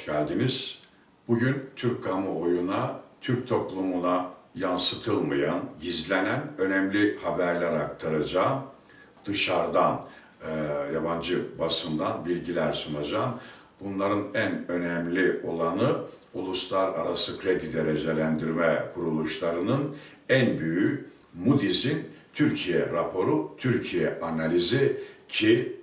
hoş geldiniz. Bugün Türk kamuoyuna, Türk toplumuna yansıtılmayan, gizlenen önemli haberler aktaracağım. Dışarıdan, e, yabancı basından bilgiler sunacağım. Bunların en önemli olanı uluslararası kredi derecelendirme kuruluşlarının en büyüğü Moody's'in Türkiye raporu, Türkiye analizi ki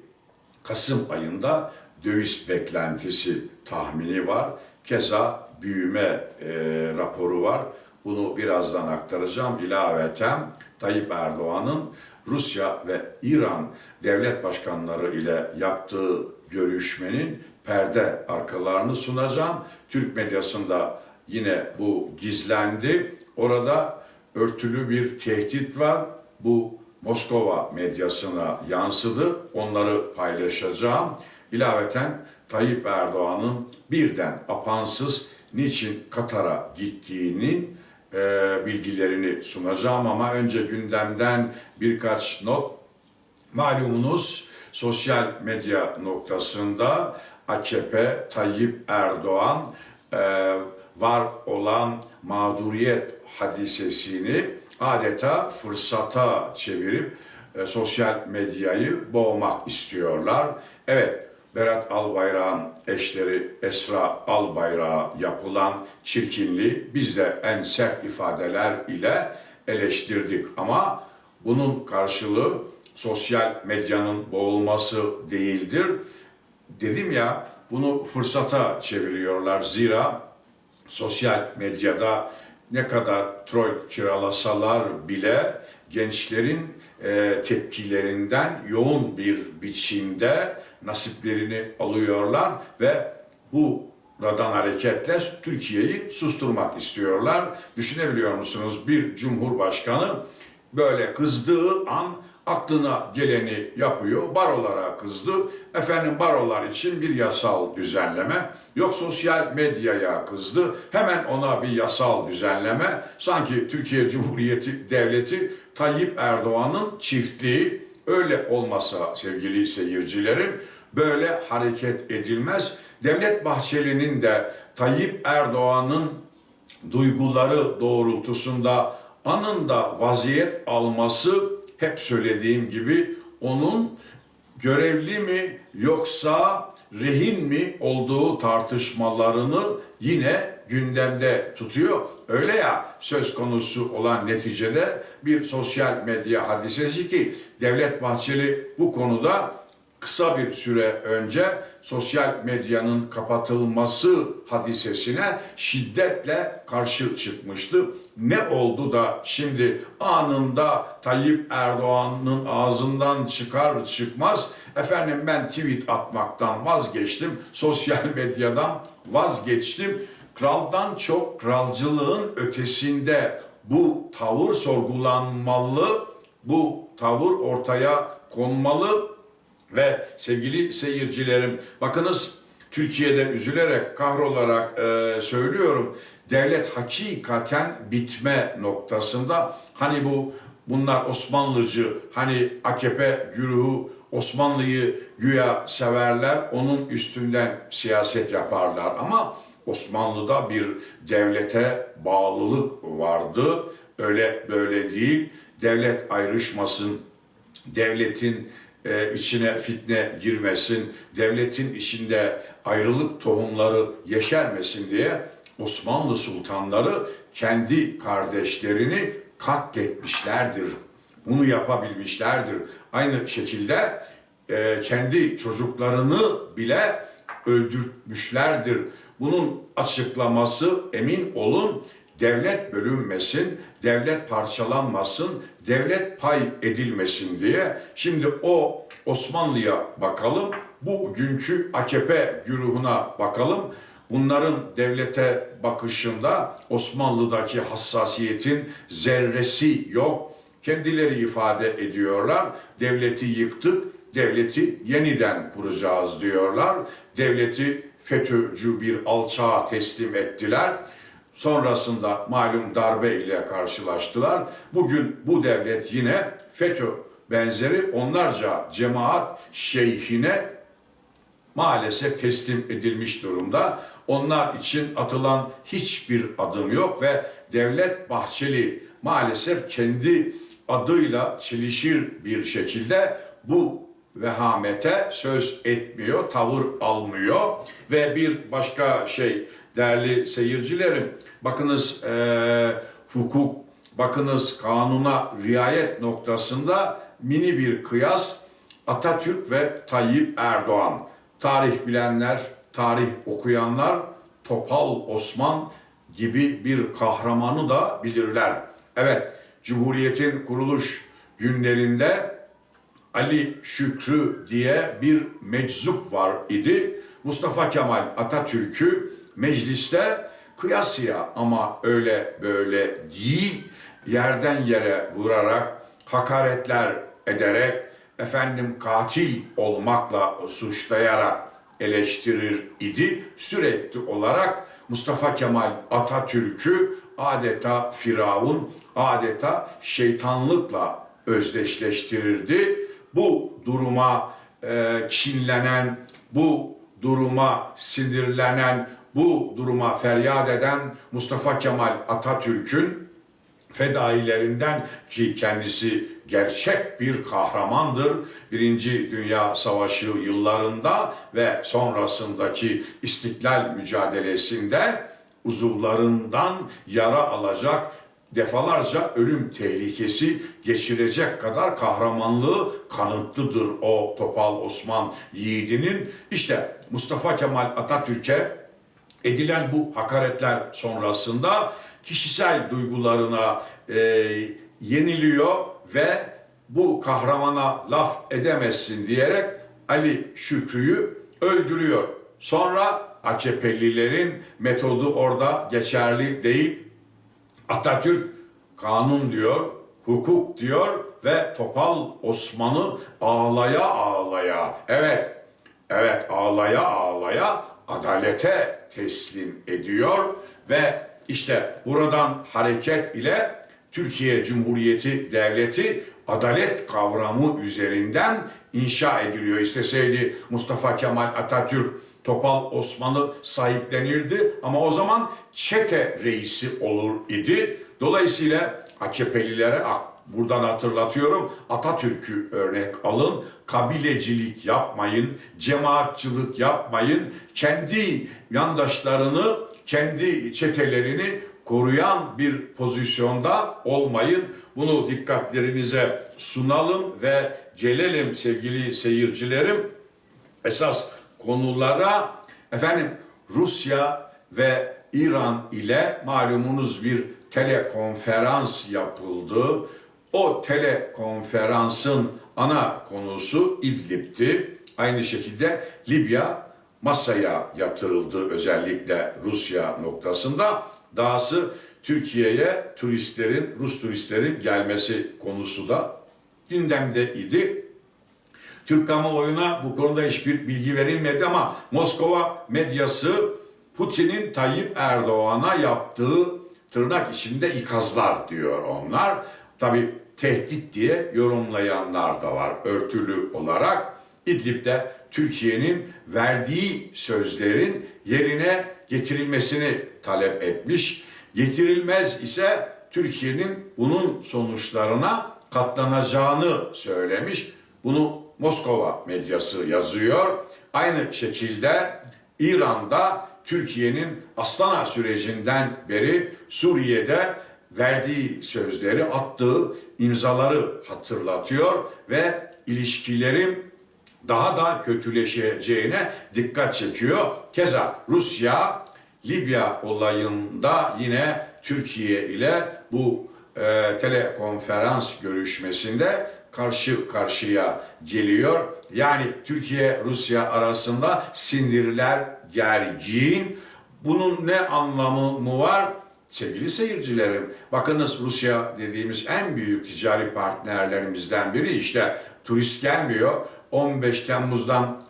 Kasım ayında döviz beklentisi tahmini var. Keza büyüme e, raporu var. Bunu birazdan aktaracağım. İlaveten Tayyip Erdoğan'ın Rusya ve İran devlet başkanları ile yaptığı görüşmenin perde arkalarını sunacağım. Türk medyasında yine bu gizlendi. Orada örtülü bir tehdit var. Bu Moskova medyasına yansıdı. Onları paylaşacağım. İlaveten Tayyip Erdoğan'ın birden apansız niçin Katar'a gittiğinin e, bilgilerini sunacağım ama önce gündemden birkaç not. Malumunuz sosyal medya noktasında AKP Tayyip Erdoğan e, var olan mağduriyet hadisesini adeta fırsata çevirip e, sosyal medyayı boğmak istiyorlar. Evet, Berat Albayrak'ın eşleri Esra Albayrak'a yapılan çirkinliği biz de en sert ifadeler ile eleştirdik. Ama bunun karşılığı sosyal medyanın boğulması değildir. Dedim ya bunu fırsata çeviriyorlar. Zira sosyal medyada ne kadar troll kiralasalar bile gençlerin e, tepkilerinden yoğun bir biçimde nasiplerini alıyorlar ve bu Buradan hareketle Türkiye'yi susturmak istiyorlar. Düşünebiliyor musunuz? Bir cumhurbaşkanı böyle kızdığı an aklına geleni yapıyor. Barolara kızdı. Efendim barolar için bir yasal düzenleme. Yok sosyal medyaya kızdı. Hemen ona bir yasal düzenleme. Sanki Türkiye Cumhuriyeti Devleti Tayyip Erdoğan'ın çiftliği öyle olmasa sevgili seyircilerim böyle hareket edilmez. Devlet Bahçeli'nin de Tayyip Erdoğan'ın duyguları doğrultusunda anında vaziyet alması hep söylediğim gibi onun görevli mi yoksa rehin mi olduğu tartışmalarını yine gündemde tutuyor. Öyle ya söz konusu olan neticede bir sosyal medya hadisesi ki Devlet Bahçeli bu konuda kısa bir süre önce sosyal medyanın kapatılması hadisesine şiddetle karşı çıkmıştı. Ne oldu da şimdi anında Tayyip Erdoğan'ın ağzından çıkar çıkmaz efendim ben tweet atmaktan vazgeçtim, sosyal medyadan vazgeçtim. Kraldan çok kralcılığın ötesinde bu tavır sorgulanmalı, bu tavır ortaya konmalı ve sevgili seyircilerim, bakınız Türkiye'de üzülerek, kahrolarak e, söylüyorum. Devlet hakikaten bitme noktasında. Hani bu bunlar Osmanlıcı, hani AKP güruhu Osmanlı'yı güya severler, onun üstünden siyaset yaparlar. Ama Osmanlı'da bir devlete bağlılık vardı. Öyle böyle değil. Devlet ayrışmasın, devletin e, içine fitne girmesin, devletin içinde ayrılık tohumları yeşermesin diye Osmanlı sultanları kendi kardeşlerini katletmişlerdir. Bunu yapabilmişlerdir. Aynı şekilde e, kendi çocuklarını bile öldürmüşlerdir. Bunun açıklaması emin olun devlet bölünmesin, devlet parçalanmasın, devlet pay edilmesin diye. Şimdi o Osmanlı'ya bakalım, bugünkü AKP güruhuna bakalım. Bunların devlete bakışında Osmanlı'daki hassasiyetin zerresi yok. Kendileri ifade ediyorlar. Devleti yıktık, devleti yeniden kuracağız diyorlar. Devleti FETÖ'cü bir alçağa teslim ettiler. Sonrasında malum darbe ile karşılaştılar. Bugün bu devlet yine FETÖ benzeri onlarca cemaat şeyhine maalesef teslim edilmiş durumda. Onlar için atılan hiçbir adım yok ve Devlet Bahçeli maalesef kendi adıyla çelişir bir şekilde bu vehamete söz etmiyor, tavır almıyor ve bir başka şey değerli seyircilerim bakınız eee, hukuk, bakınız kanuna riayet noktasında mini bir kıyas Atatürk ve Tayyip Erdoğan. Tarih bilenler, tarih okuyanlar Topal Osman gibi bir kahramanı da bilirler. Evet, Cumhuriyet'in kuruluş günlerinde Ali Şükrü diye bir meczup var idi. Mustafa Kemal Atatürk'ü mecliste kıyasıya ama öyle böyle değil yerden yere vurarak hakaretler ederek efendim katil olmakla suçlayarak eleştirir idi. Sürekli olarak Mustafa Kemal Atatürk'ü adeta firavun, adeta şeytanlıkla özdeşleştirirdi. Bu duruma e, kinlenen, bu duruma sinirlenen, bu duruma feryat eden Mustafa Kemal Atatürk'ün fedailerinden ki kendisi gerçek bir kahramandır. Birinci Dünya Savaşı yıllarında ve sonrasındaki istiklal mücadelesinde uzuvlarından yara alacak defalarca ölüm tehlikesi geçirecek kadar kahramanlığı kanıtlıdır o Topal Osman yiğidinin. İşte Mustafa Kemal Atatürk'e edilen bu hakaretler sonrasında kişisel duygularına e, yeniliyor ve bu kahramana laf edemezsin diyerek Ali Şükrü'yü öldürüyor. Sonra AKP'lilerin metodu orada geçerli değil. Atatürk kanun diyor, hukuk diyor ve Topal Osman'ı ağlaya ağlaya, evet, evet ağlaya ağlaya adalete teslim ediyor ve işte buradan hareket ile Türkiye Cumhuriyeti Devleti adalet kavramı üzerinden inşa ediliyor. İsteseydi Mustafa Kemal Atatürk Topal Osman'ı sahiplenirdi ama o zaman çete reisi olur idi. Dolayısıyla AKP'lilere buradan hatırlatıyorum Atatürk'ü örnek alın, kabilecilik yapmayın, cemaatçılık yapmayın, kendi yandaşlarını, kendi çetelerini koruyan bir pozisyonda olmayın. Bunu dikkatlerinize sunalım ve gelelim sevgili seyircilerim. Esas konulara efendim Rusya ve İran ile malumunuz bir telekonferans yapıldı. O telekonferansın ana konusu İdlib'ti. Aynı şekilde Libya masaya yatırıldı özellikle Rusya noktasında. Dahası Türkiye'ye turistlerin, Rus turistlerin gelmesi konusu da gündemde idi. Türk kamuoyuna bu konuda hiçbir bilgi verilmedi ama Moskova medyası Putin'in Tayyip Erdoğan'a yaptığı tırnak içinde ikazlar diyor onlar. Tabi tehdit diye yorumlayanlar da var örtülü olarak. İdlib'de Türkiye'nin verdiği sözlerin yerine getirilmesini talep etmiş. Getirilmez ise Türkiye'nin bunun sonuçlarına katlanacağını söylemiş. Bunu Moskova medyası yazıyor. Aynı şekilde İran'da Türkiye'nin Astana sürecinden beri Suriye'de verdiği sözleri, attığı imzaları hatırlatıyor ve ilişkilerin daha da kötüleşeceğine dikkat çekiyor. Keza Rusya Libya olayında yine Türkiye ile bu e, telekonferans görüşmesinde karşı karşıya geliyor. Yani Türkiye Rusya arasında sindirler gergin. Bunun ne anlamı mı var? Sevgili seyircilerim, bakınız Rusya dediğimiz en büyük ticari partnerlerimizden biri işte turist gelmiyor. 15 Temmuz'dan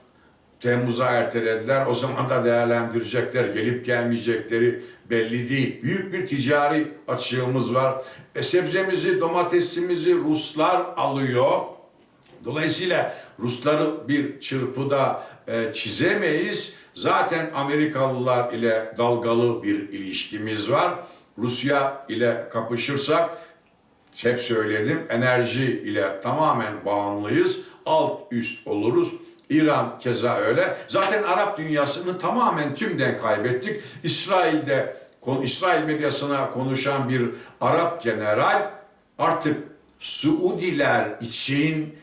Temmuz'a ertelediler. O zaman da değerlendirecekler. Gelip gelmeyecekleri belli değil. Büyük bir ticari açığımız var. E, sebzemizi, domatesimizi Ruslar alıyor. Dolayısıyla Rusları bir çırpıda e, çizemeyiz. Zaten Amerikalılar ile dalgalı bir ilişkimiz var. Rusya ile kapışırsak hep söyledim enerji ile tamamen bağımlıyız. Alt üst oluruz. İran keza öyle. Zaten Arap dünyasını tamamen tümden kaybettik. İsrail'de İsrail medyasına konuşan bir Arap general artık Suudiler için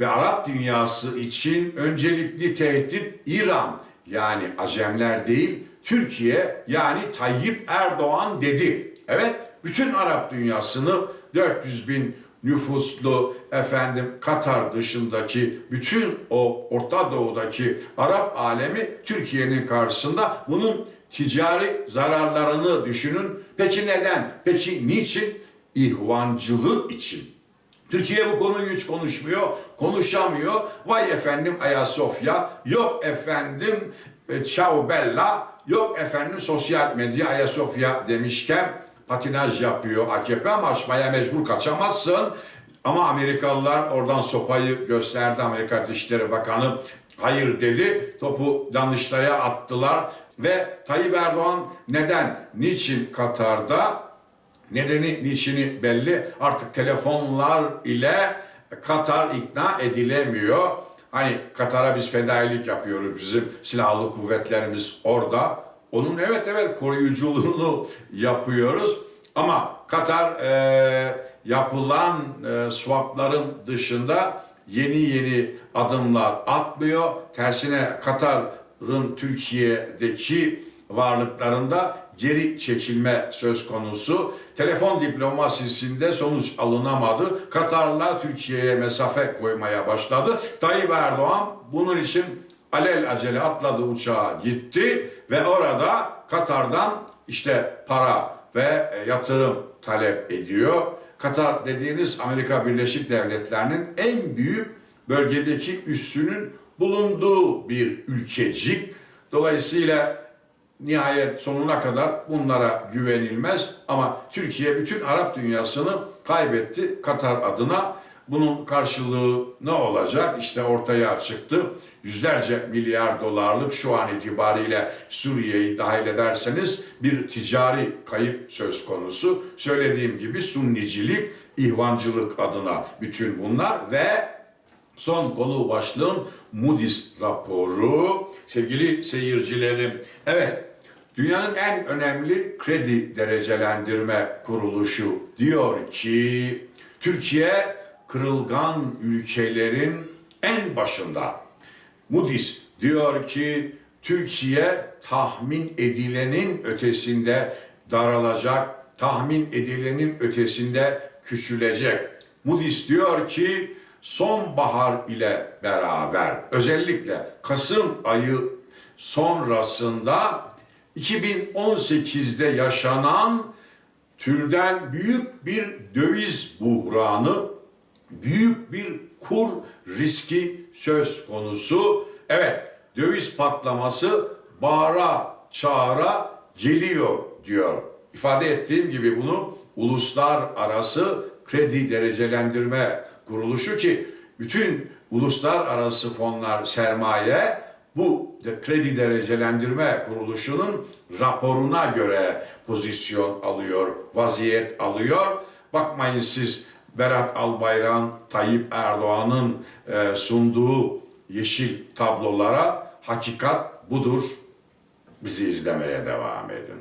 ve Arap dünyası için öncelikli tehdit İran yani Acemler değil Türkiye yani Tayyip Erdoğan dedi. Evet bütün Arap dünyasını 400 bin nüfuslu efendim Katar dışındaki bütün o Orta Doğu'daki Arap alemi Türkiye'nin karşısında bunun ticari zararlarını düşünün. Peki neden? Peki niçin? İhvancılık için. Türkiye bu konuyu hiç konuşmuyor, konuşamıyor. Vay efendim Ayasofya, yok efendim e, Ciao Bella, yok efendim sosyal medya Ayasofya demişken patinaj yapıyor AKP ama açmaya mecbur kaçamazsın. Ama Amerikalılar oradan sopayı gösterdi Amerika Dışişleri Bakanı hayır dedi. Topu Danıştay'a attılar ve Tayyip Erdoğan neden, niçin Katar'da Nedeni, niçini belli. Artık telefonlar ile Katar ikna edilemiyor. Hani Katar'a biz fedailik yapıyoruz. Bizim silahlı kuvvetlerimiz orada. Onun evet evet koruyuculuğunu yapıyoruz. Ama Katar e, yapılan e, swapların dışında yeni yeni adımlar atmıyor. Tersine Katar'ın Türkiye'deki varlıklarında geri çekilme söz konusu. Telefon diplomasisinde sonuç alınamadı. Katar'la Türkiye'ye mesafe koymaya başladı. Tayyip Erdoğan bunun için alel acele atladı uçağa gitti ve orada Katar'dan işte para ve e, yatırım talep ediyor. Katar dediğiniz Amerika Birleşik Devletleri'nin en büyük bölgedeki üssünün bulunduğu bir ülkecik. Dolayısıyla nihayet sonuna kadar bunlara güvenilmez ama Türkiye bütün Arap dünyasını kaybetti Katar adına. Bunun karşılığı ne olacak? İşte ortaya çıktı. Yüzlerce milyar dolarlık şu an itibariyle Suriye'yi dahil ederseniz bir ticari kayıp söz konusu. Söylediğim gibi sunnicilik, ihvancılık adına bütün bunlar ve Son konu başlığım Moody's raporu. Sevgili seyircilerim, evet dünyanın en önemli kredi derecelendirme kuruluşu diyor ki Türkiye kırılgan ülkelerin en başında. Moody's diyor ki Türkiye tahmin edilenin ötesinde daralacak, tahmin edilenin ötesinde küçülecek. Moody's diyor ki sonbahar ile beraber özellikle Kasım ayı sonrasında 2018'de yaşanan türden büyük bir döviz buhranı, büyük bir kur riski söz konusu. Evet, döviz patlaması bağıra çağıra geliyor diyor. İfade ettiğim gibi bunu uluslararası kredi derecelendirme kuruluşu ki bütün uluslararası fonlar sermaye bu kredi derecelendirme kuruluşunun raporuna göre pozisyon alıyor, vaziyet alıyor. Bakmayın siz Berat Albayrak'ın, Tayyip Erdoğan'ın e, sunduğu yeşil tablolara hakikat budur. Bizi izlemeye devam edin.